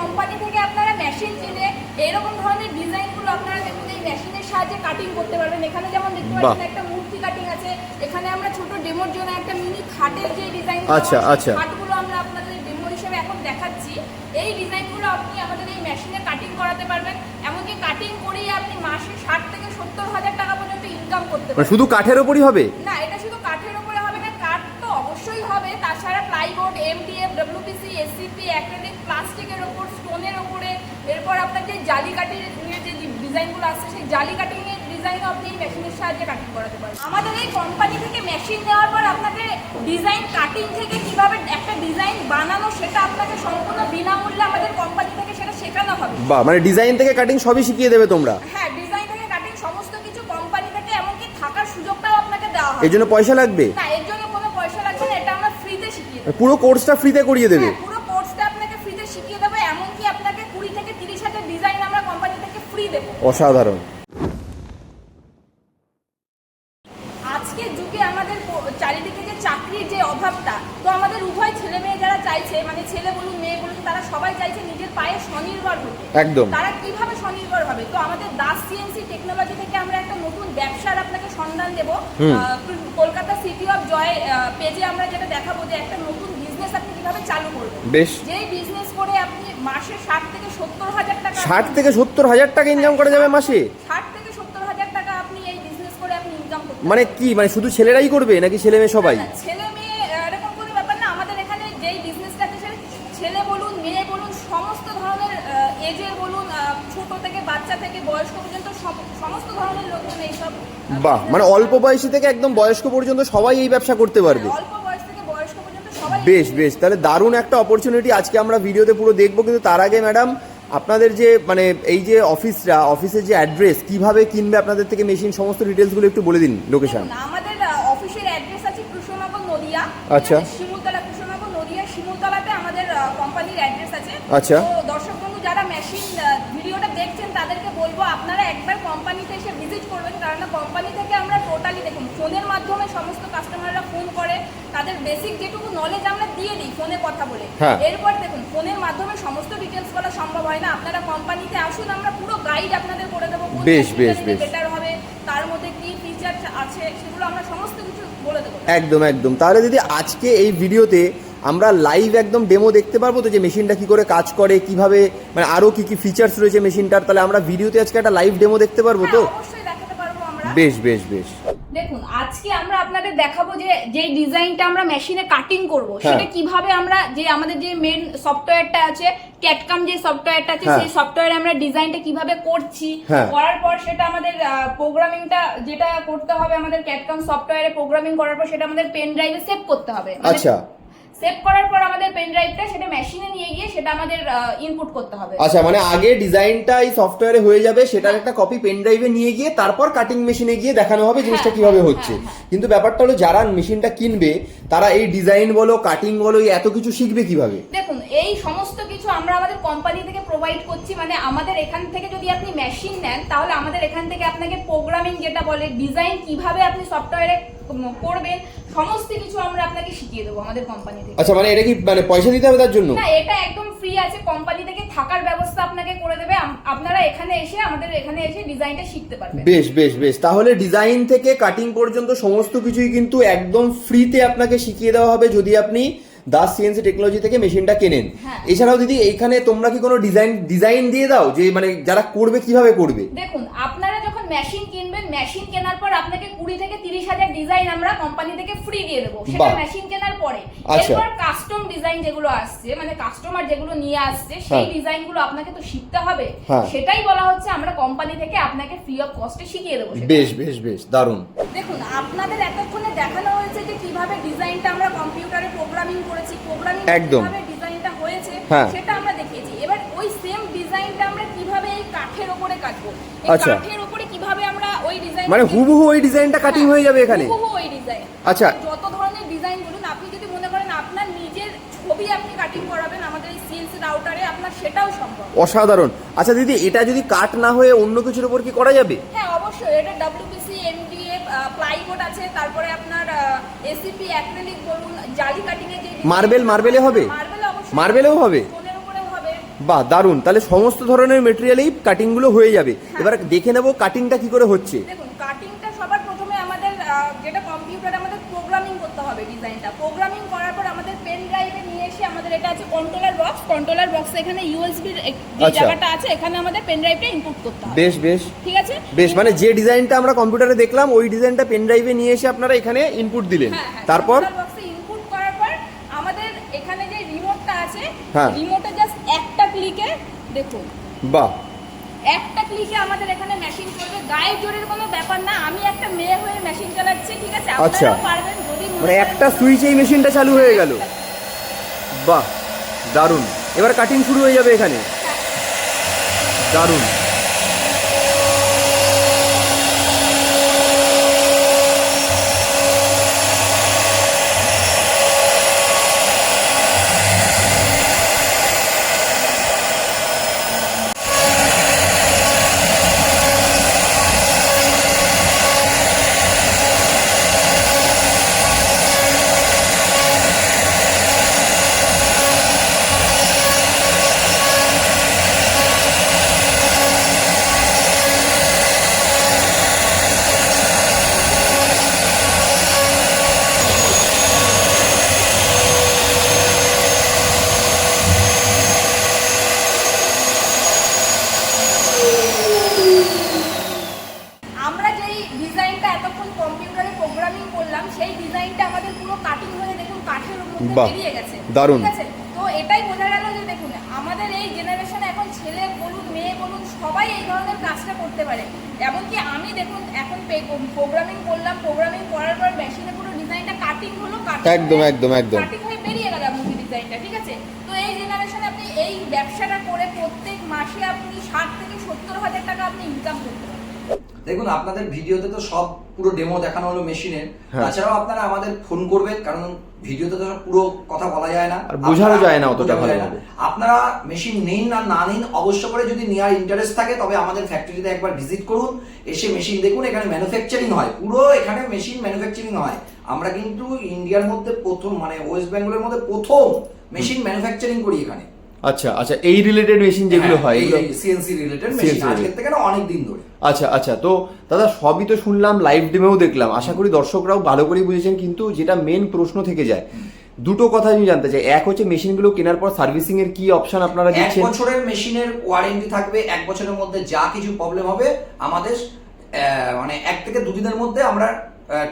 Company থেকে আপনারা machine কিনে এরকম ধরনের ডিজাইনগুলো আপনারা দেখুন এই মেশিনের সাহায্যে কাটিং করতে পারবেন। এখানে যেমন দেখতে পাচ্ছেন একটা মূর্তি কাটিং আছে। এখানে আমরা ছোট ডেমোর জন্য একটা মিনি খাটের যে ডিজাইন আচ্ছা, আচ্ছা। খাটগুলো আমরা আপনাদের ডেমো হিসেবে এখন দেখাচ্ছি। এই ডিজাইনগুলো আপনি আমাদের এই মেশিনে কাটিং করাতে পারবেন। এমনকি কাটিং করেই আপনি মাসে ষাট থেকে সত্তর হাজার টাকা পর্যন্ত ইনকাম করতে মানে পারবেন। শুধু কাঠের ওপরই হবে? না এটা শুধু কাঠের উপরে হবে না কাঠ তো অবশ্যই হবে তাছাড়া plyboard MDF WPC SCP acrylic প্লাস্টিকের ওপর স্টোনের ওপরে এরপর আপনার যে জালি কাটিং এর যে ডিজাইনগুলো আসছে সেই জালি কাটিং এর ডিজাইনও আপনি এই মেশিনের সাহায্যে কাটিং করাতে পারবেন আমাদের এই কোম্পানি থেকে মেশিন নেওয়ার পর আপনাকে ডিজাইন কাটিং থেকে কীভাবে একটা ডিজাইন বানানো সেটা আপনাকে সম্পূর্ণ বিনামূল্যে আমাদের কোম্পানি থেকে সেটা শেখানো হবে। বা মানে ডিজাইন থেকে কাটিং সবই শিখিয়ে দেবে তোমরা? হ্যাঁ ডিজাইন থেকে কাটিং সমস্ত কিছু কোম্পানি থেকে এমনকি থাকার সুযোগটাও আপনাকে দেওয়া হবে। এর জন্য পয়সা লাগবে? না এর জন্য কোনো পয়সা লাগবে না এটা আমরা ফ্রিতে শিখিয়ে দেবো। পুরো কোর্সটা ফ্রিতে করিয়ে দেবে হ্যাঁ, পুরো কোর্সটা আপনাকে ফ্রিতে শিখিয়ে দেবো এমনকি আপনাকে কুড়ি থেকে তিরিশ হাজার ডিজাইন আমরা কোম্পানি থেকে ফ্রি দেবো অসাধারণ। আজকের যুগে আমাদের চারিদিকে যে চাকরির যে অভাবটা তো আমাদের উভয় ছেলে মেয়ে যারা চাইছে মানে ছেলে বলুন মেয়ে বলুন তারা সবাই চাইছে নিজের পায়ে স্বনির্ভর হতে। একদম। তারা কীভাবে স্বনির্ভর হবে তো আমাদের দাস সিএনসি টেকনোলজি থেকে আমরা একটা নতুন ব্যবসার আপনাকে সন্ধান দেবো। কলকাতা সিটি অফ জয় পেজে আমরা যেটা দেখাবো যে একটা নতুন বিজনেস আপনি কীভাবে চালু করবেন। বেশ। যেই বিজনেস করে আপনি মাসে ষাট থেকে সত্তর হাজার টাকা ষাট থেকে সত্তর হাজার টাকা ইনকাম করা যাবে মাসে? ষাট থেকে সত্তর হাজার টাকা আপনি এই বিজনেস করে আপনি ইনকাম করতে মানে কি? মানে শুধু ছেলেরাই করবে নাকি ছেলে মেয়ে সবাই ছেলে মেয়ে আহ, এরকম কোনো ব্যাপার না আমাদের এখানে যেই বিজনেসটা আছে সেটা ছেলে বলুন মেয়ে বলুন সমস্ত ধরনের এজের বলুন আহ, ছোট থেকে বাচ্চা থেকে বয়স্ক পর্যন্ত সমস্ত ধরনের লোকজন এইসব বাহ মানে অল্প বয়সী থেকে একদম বয়স্ক পর্যন্ত সবাই এই ব্যবসা করতে পারবে অল্প বয়স থেকে বয়স্ক পর্যন্ত সবাই বেশ বেশ তাহলে দারুণ একটা অপরচুনিটি আজকে আমরা ভিডিওতে পুরো দেখব কিন্তু তার আগে ম্যাডাম আপনাদের যে মানে এই যে অফিসটা অফিসের যে অ্যাড্রেস কীভাবে কিনবে আপনাদের থেকে মেশিন সমস্ত ডিটেলসগুলো একটু বলে দিন লোকেশন আমাদের অফিসের অ্যাড্রেস আছে কৃষ্ণনগর নদিয়া আচ্ছা। শিমুলতলা কৃষ্ণনগর নদিয়া শিমুলতলাতে আমাদের কোম্পানির অ্যাড্রেস আছে আচ্ছা। তো দর্শক বন্ধু যারা মেশিন ভিডিওটা দেখছেন তাদেরকে বলব আপনারা একবার কোম্পানিতে এসে ভিজিট করবেন কারণ কোম্পানি থেকে আমরা টোটালি দেখুন ফোনের মাধ্যমে সমস্ত কাস্টমাররা ফোন করে তাদের বেসিক যেটুকু নলেজ আমরা দিয়ে দিই ফোনে কথা বলে। হ্যাঁ। এরপর দেখুন ফোনের মাধ্যমে সমস্ত ডিটেলস বলা সম্ভব হয় না। আপনারা কোম্পানিতে আসুন আমরা পুরো গাইড আপনাদের করে দেবো বেশ, বেশ, বেশ। বেটার হবে তার মধ্যে কি ফিচার আছে সেগুলো আমরা সমস্ত কিছু বলে দেবো। একদম একদম। তাহলে দিদি আজকে এই ভিডিওতে আমরা লাইভ একদম ডেমো দেখতে পারব তো যে মেশিনটা কি করে কাজ করে কীভাবে মানে আরও কি কি ফিচার্স রয়েছে মেশিনটার তাহলে আমরা ভিডিওতে আজকে একটা লাইভ ডেমো দেখতে পারব তো? হ্যাঁ, বেশ বেশ বেশ। দেখুন আজকে আমরা আপনাদের দেখাবো যে যে ডিজাইনটা আমরা মেশিনে কাটিং করব হ্যাঁ। সেটা কীভাবে আমরা যে আমাদের যে মেন সফটওয়্যারটা আছে ক্যাটকাম যে সফটওয়্যারটা আছে হ্যাঁ। সেই সফটওয়্যারে আমরা ডিজাইনটা কীভাবে করছি হ্যাঁ। করার পর সেটা আমাদের প্রোগ্রামিংটা যেটা করতে হবে আমাদের ক্যাটকাম সফটওয়্যারে প্রোগ্রামিং করার পর সেটা আমাদের পেন ড্রাইভে সেভ করতে হবে আচ্ছা সেভ করার পর আমাদের পেন ড্রাইভটা সেটা মেশিনে নিয়ে গিয়ে সেটা আমাদের ইনপুট করতে হবে। আচ্ছা মানে আগে ডিজাইনটা এই সফটওয়্যারে হয়ে যাবে সেটার একটা কপি পেন ড্রাইভে নিয়ে গিয়ে তারপর কাটিং মেশিনে গিয়ে দেখানো হবে জিনিসটা হ্যাঁ, কীভাবে হ্যাঁ, হচ্ছে। হ্যাঁ, কিন্তু ব্যাপারটা হলো যারা মেশিনটা কিনবে তারা এই ডিজাইন বলো কাটিং বলো এই এত কিছু শিখবে কীভাবে? দেখুন এই সমস্ত কিছু আমরা আমাদের কোম্পানি থেকে প্রোভাইড করছি মানে আমাদের এখান থেকে যদি আপনি মেশিন নেন তাহলে আমাদের এখান থেকে আপনাকে প্রোগ্রামিং যেটা বলে ডিজাইন কীভাবে আপনি সফটওয়্যারে করবেন সমস্ত কিছু আমরা আপনাকে শিখিয়ে দেবো আমাদের কোম্পানি থেকে। আচ্ছা মানে এটা কি মানে পয়সা দিতে হবে তার জন্য? না এটা একদম ফ্রি আছে কোম্পানি থেকে থাকার ব্যবস্থা আপনাকে করে দেবে। আপনারা এখানে এসে আমাদের এখানে এসে ডিজাইনটা শিখতে পারবেন। বেশ বেশ বেশ। তাহলে ডিজাইন থেকে কাটিং পর্যন্ত সমস্ত কিছুই কিন্তু একদম ফ্রিতে আপনাকে শিখিয়ে দেওয়া হবে যদি আপনি দাস সিএনসি টেকনোলজি থেকে মেশিনটা কেনেন। হ্যাঁ। এছাড়াও দিদি এইখানে তোমরা কি কোনো ডিজাইন ডিজাইন দিয়ে দাও? যে মানে যারা করবে কীভাবে করবে? দেখুন আপনারা মেশিন কিনবেন মেশিন কেনার পর আপনাকে কুড়ি থেকে তিরিশ হাজার ডিজাইন আমরা কোম্পানি থেকে ফ্রি দিয়ে দেবো সেটা মেশিন কেনার পরে আচ্ছা। এরপর কাস্টম ডিজাইন যেগুলো আসছে মানে কাস্টমার যেগুলো নিয়ে আসছে সেই হ্যাঁ। ডিজাইনগুলো আপনাকে তো শিখতে হবে হ্যাঁ। সেটাই বলা হচ্ছে আমরা কোম্পানি থেকে আপনাকে ফ্রি অফ কস্টে শিখিয়ে দেবো বেশ বেশ বেশ দারুণ দেখুন আপনাদের এতক্ষণে দেখানো হয়েছে যে কীভাবে ডিজাইনটা আমরা কম্পিউটারে প্রোগ্রামিং করেছি প্রোগ্রামিং একদম। ডিজাইনটা হয়েছে হ্যাঁ। সেটা আমরা দেখিয়েছি এবার ওই সেম ডিজাইনটা আমরা কীভাবে এই কাঠের উপরে কাটবো এই আচ্ছা। কাঠের উপরে ওই ডিজাইন মানে হুবহু ওই ডিজাইনটা কাটিং হয়ে যাবে এখানে? হুবহু ওই ডিজাইন আচ্ছা। যত ধরনের ডিজাইন বলুন আপনি যদি মনে করেন আপনার নিজের ছবি আপনি কাটিং করাবেন আমাদের এই সিএনসি রাউটারে আপনার সেটাও সম্ভব। অসাধারণ। আচ্ছা দিদি এটা যদি কাট না হয়ে অন্য কিছুর উপর কি করা যাবে? হ্যাঁ অবশ্যই। এটা ডাব্লিউপিসি এমডিএফ প্লাইবোর্ড আছে তারপরে আপনার এসিপি অ্যাক্রিলিক বলুন জালি কাটিং এর যে মার্বেল মার্বেলে হবে? মার্বেল অবশ্যই মার্বেলেও হবে। বাহ দারুণ তাহলে সমস্ত ধরনের মেটেরিয়ালেই কাটিংগুলো হয়ে যাবে। এবার দেখে নেব কাটিংটা কি করে হচ্ছে। দেখুন কাটিংটা সবার প্রথমে আমাদের যেটা কম্পিউটারে আমাদের প্রোগ্রামিং করতে হবে ডিজাইনটা প্রোগ্রামিং করার পর আমাদের পেন ড্রাইভে নিয়ে এসে আমাদের এটা আছে কন্ট্রোলার বক্স কন্ট্রোলার বক্সে এখানে ইউএসবি যে আচ্ছা। জায়গাটা আছে এখানে আমাদের পেন ড্রাইভটা ইনপুট করতে হবে। বেশ বেশ। ঠিক আছে? বেশ মানে যে ডিজাইনটা আমরা কম্পিউটারে দেখলাম ওই ডিজাইনটা পেন ড্রাইভে নিয়ে এসে আপনারা এখানে ইনপুট দিলেন। হ্যাঁ, হ্যাঁ, তারপর? ইনপুট করার পর আমাদের এখানে যে রিমোটটা আছে হ্যাঁ। রিমোটে দেখুন। বাহ। একটা ক্লিকে আমাদের এখানে মেশিন করবে। গায়ে জোরের কোনো ব্যাপার না আমি একটা মেয়ে হয়ে মেশিন চালাচ্ছি ঠিক আছে? আচ্ছা। পারবেন যদি মানে একটা সুইচ এই মেশিনটা চালু হয়ে গেল। বাহ দারুণ। এবার কাটিং শুরু হয়ে যাবে এখানে। দারুণ আমরা যেই ডিজাইনটা এতক্ষণ কম্পিউটারে প্রোগ্রামিং করলাম সেই ডিজাইনটা আমাদের পুরো কাটিং হয়ে দেখুন কাঠের মধ্যে বাহ, দারুণ। তো এটাই বোঝা গেল যে দেখুন আমাদের এই জেনারেশনে এখন ছেলে বলুন মেয়ে বলুন সবাই এই ধরনের কাজটা করতে পারে এমনকি আমি দেখুন এখন প্রোগ্রামিং করলাম প্রোগ্রামিং করার পর মেশিনে পুরো ডিজাইনটা কাটিং হলো একদম, একদম, একদম। কাটিং হয়ে বেরিয়ে গেল মুভি ডিজাইনটা ঠিক আছে তো এই জেনারেশনে আপনি এই ব্যবসাটা করে প্রত্যেক মাসে আপনি ষাট থেকে সত্তর হাজার টাকা আপনি ইনকাম করতে দেখুন আপনাদের ভিডিওতে তো সব পুরো ডেমো দেখানো হলো মেশিনের হ্যাঁ। তাছাড়াও আপনারা আমাদের ফোন করবেন কারণ ভিডিওতে তো পুরো কথা বলা যায় না। আর বোঝানো যায় না অতটা না। আপনারা মেশিন নিন না না নিন অবশ্য করে যদি নেওয়ার ইন্টারেস্ট থাকে তবে আমাদের ফ্যাক্টরিতে একবার ভিজিট করুন এসে মেশিন দেখুন এখানে ম্যানুফ্যাকচারিং হয়। পুরো এখানে মেশিন ম্যানুফ্যাকচারিং হয়। আমরা কিন্তু ইন্ডিয়ার মধ্যে প্রথম মানে ওয়েস্ট বেঙ্গলের মধ্যে প্রথম মেশিন ম্যানুফ্যাকচারিং করি এখানে। আচ্ছা আচ্ছা এই রিলেটেড মেশিন যেগুলো হ্যাঁ, হয় সিএনসি রিলেটেড মেশিন আজকের থেকে না অনেক দিন ধরে। আচ্ছা আচ্ছা তো দাদা সবই তো শুনলাম লাইভ ডেমেও দেখলাম। আশা করি দর্শকরাও ভালো করেই বুঝেছেন কিন্তু যেটা মেন প্রশ্ন থেকে যায় দুটো কথা আমি জানতে চাই। এক হচ্ছে মেশিনগুলো কেনার পর সার্ভিসিং এর কি অপশন আপনারা দিচ্ছেন? এক বছরের মেশিনের ওয়ারেন্টি থাকবে এক বছরের মধ্যে যা কিছু প্রবলেম হবে আমাদের মানে এক থেকে দুদিনের মধ্যে আমরা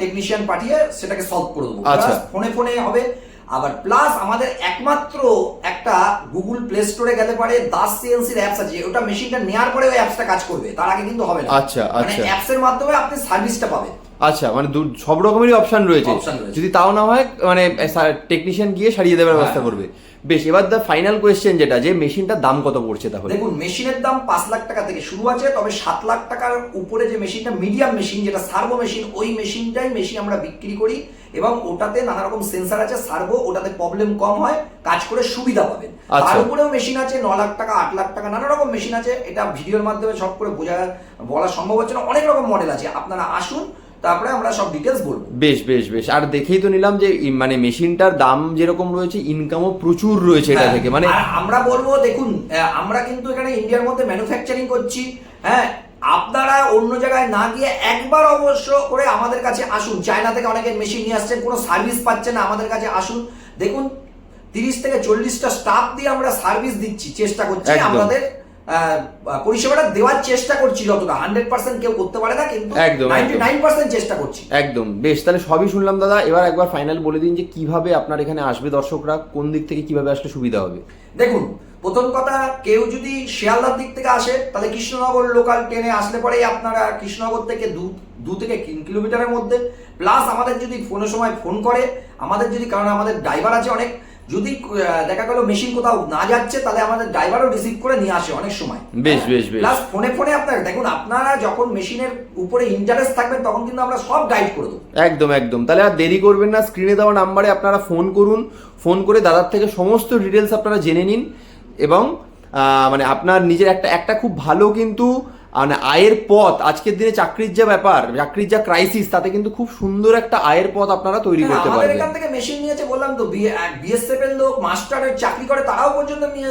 টেকনিশিয়ান পাঠিয়ে সেটাকে সলভ করে দেবো। আচ্ছা। ফোনে ফোনে হবে আবার প্লাস আমাদের একমাত্র একটা গুগল প্লে স্টোরে গেলে পারে দাস সিএনসির অ্যাপস আছে ওটা মেশিনটা নেওয়ার পরে ওই অ্যাপসটা কাজ করবে তার আগে কিন্তু হবে না। আচ্ছা, মানে আচ্ছা। অ্যাপসের মাধ্যমে আপনি সার্ভিসটা পাবেন। আচ্ছা মানে সব রকমেরই অপশন রয়েছে। যদি তাও না হয় মানে টেকনিশিয়ান গিয়ে সারিয়ে দেওয়ার ব্যবস্থা হ্যাঁ। করবে। বেশ এবার দা ফাইনাল কোয়েশ্চেন যেটা যে মেশিনটার দাম কত পড়ছে তাহলে? দেখুন মেশিনের দাম পাঁচ লাখ টাকা থেকে শুরু আছে তবে সাত লাখ টাকার উপরে যে মেশিনটা মিডিয়াম মেশিন যেটা সার্ভো মেশিন ওই মেশিনটাই মেশিন আমরা বিক্রি করি। এবং ওটাতে নানা রকম সেন্সার আছে সার্ভো ওটাতে প্রবলেম কম হয় কাজ করে সুবিধা পাবেন। আচ্ছা। তার উপরেও মেশিন আছে ন লাখ টাকা আট লাখ টাকা নানা রকম মেশিন আছে এটা ভিডিওর মাধ্যমে সব করে বোঝা বলা সম্ভব হচ্ছে না। অনেক রকম মডেল আছে আপনারা আসুন তারপরে আমরা সব ডিটেলস বলব। বেশ বেশ বেশ। আর দেখেই তো নিলাম যে মানে মেশিনটার দাম যেরকম রয়েছে ইনকামও প্রচুর রয়েছে এটা হ্যাঁ, থেকে মানে আমরা বলব দেখুন আমরা কিন্তু এখানে ইন্ডিয়ার মধ্যে ম্যানুফ্যাকচারিং করছি হ্যাঁ আপনারা অন্য জায়গায় না গিয়ে একবার অবশ্য করে আমাদের কাছে আসুন। চায়না থেকে অনেকে মেশিন নিয়ে আসছেন কোনো সার্ভিস পাচ্ছেন না আমাদের কাছে আসুন। দেখুন তিরিশ থেকে চল্লিশটা স্টাফ দিয়ে আমরা সার্ভিস দিচ্ছি চেষ্টা করছি। আমাদের পরিষেবাটা দেওয়ার চেষ্টা করছি যতটা। হান্ড্রেড পার্সেন্ট কেউ করতে পারে না কিন্তু একদম। নাইন পার্সেন্ট চেষ্টা করছি। একদম। বেশ তাহলে সবই শুনলাম দাদা। এবার একবার ফাইনাল বলে দিন যে কীভাবে আপনার এখানে আসবে দর্শকরা কোন দিক থেকে কীভাবে আসলে সুবিধা হবে। দেখুন প্রথম কথা কেউ যদি শিয়ালদার দিক থেকে আসে তাহলে কৃষ্ণনগর লোকাল ট্রেনে আসলে পরেই আপনারা কৃষ্ণনগর থেকে দু দু থেকে তিন কিলোমিটারের মধ্যে। প্লাস আমাদের যদি ফোনের সময় ফোন করে আমাদের যদি কারণ আমাদের ড্রাইভার আছে অনেক যদি দেখা গেল মেশিন কোথাও না যাচ্ছে তাহলে আমাদের ড্রাইভারও রিসিভ করে নিয়ে আসে অনেক সময়। বেশ, বেশ, বেশ। প্লাস ফোনে ফোনে আপনার দেখুন আপনারা যখন মেশিনের উপরে ইন্টারেস্ট থাকবেন তখন কিন্তু আমরা সব গাইড করে দেবো। একদম একদম। তাহলে আর দেরি করবেন না স্ক্রিনে দেওয়া নাম্বারে আপনারা ফোন করুন। ফোন করে দাদার থেকে সমস্ত ডিটেলস আপনারা জেনে নিন। এবং মানে আপনার নিজের একটা একটা খুব ভালো কিন্তু মানে আয়ের পথ আজকের দিনে চাকরির যা ব্যাপার চাকরির যা ক্রাইসিস তাতে কিন্তু খুব সুন্দর একটা আয়ের পথ আপনারা তৈরি হ্যাঁ, করতে পারবেন। এখান থেকে মেশিন নিয়েছে বললাম তো বিএসএফ এর লোক মাস্টারের চাকরি করে তারাও পর্যন্ত নিয়ে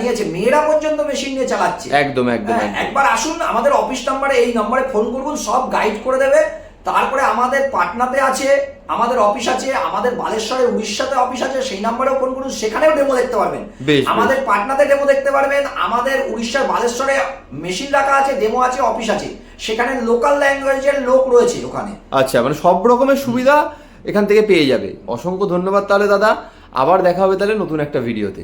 নিয়েছে মেয়েরা পর্যন্ত মেশিন নিয়ে চালাচ্ছে। একদম একদম হ্যাঁ, একদম। একবার আসুন আমাদের অফিস নাম্বারে এই নম্বরে ফোন করুন সব গাইড করে দেবে। তারপরে আমাদের পাটনাতে আছে আমাদের অফিস আছে আমাদের বালেশ্বরে উড়িষ্যাতে অফিস আছে সেই নাম্বারেও ফোন করুন সেখানেও ডেমো দেখতে পারবেন। আমাদের পাটনাতে ডেমো দেখতে পারবেন আমাদের উড়িষ্যার বালেশ্বরে মেশিন রাখা আছে ডেমো আছে অফিস আছে। সেখানে লোকাল ল্যাঙ্গুয়েজের লোক রয়েছে ওখানে। আচ্ছা মানে সব রকমের সুবিধা এখান থেকে পেয়ে যাবে। অসংখ্য ধন্যবাদ তাহলে দাদা। আবার দেখা হবে তাহলে নতুন একটা ভিডিওতে